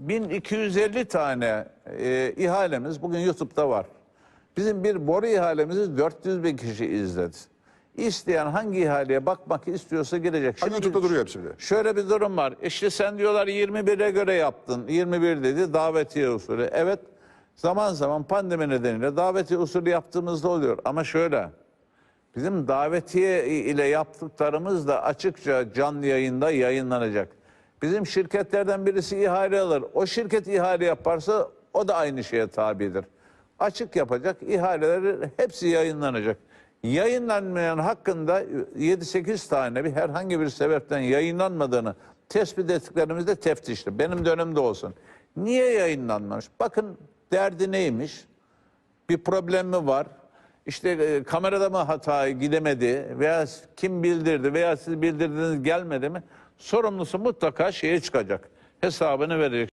1250 tane e, ihalemiz bugün YouTube'da var. Bizim bir boru ihalemizi 400 bin kişi izledi. İsteyen hangi ihaleye bakmak istiyorsa girecek. Hani YouTube'da duruyor hepsi bir de. Şöyle bir durum var. İşte sen diyorlar 21'e göre yaptın. 21 dedi davetiye usulü. Evet zaman zaman pandemi nedeniyle davetiye usulü yaptığımızda oluyor. Ama şöyle bizim davetiye ile yaptıklarımız da açıkça canlı yayında yayınlanacak. Bizim şirketlerden birisi ihale alır. O şirket ihale yaparsa o da aynı şeye tabidir. Açık yapacak ihaleleri hepsi yayınlanacak. Yayınlanmayan hakkında 7-8 tane bir herhangi bir sebepten yayınlanmadığını tespit ettiklerimizde teftişti. Benim dönemde olsun. Niye yayınlanmamış? Bakın derdi neymiş? bir problem mi var? İşte e, kamerada mı hata gidemedi veya kim bildirdi veya siz bildirdiniz gelmedi mi? Sorumlusu mutlaka şeye çıkacak. Hesabını verecek.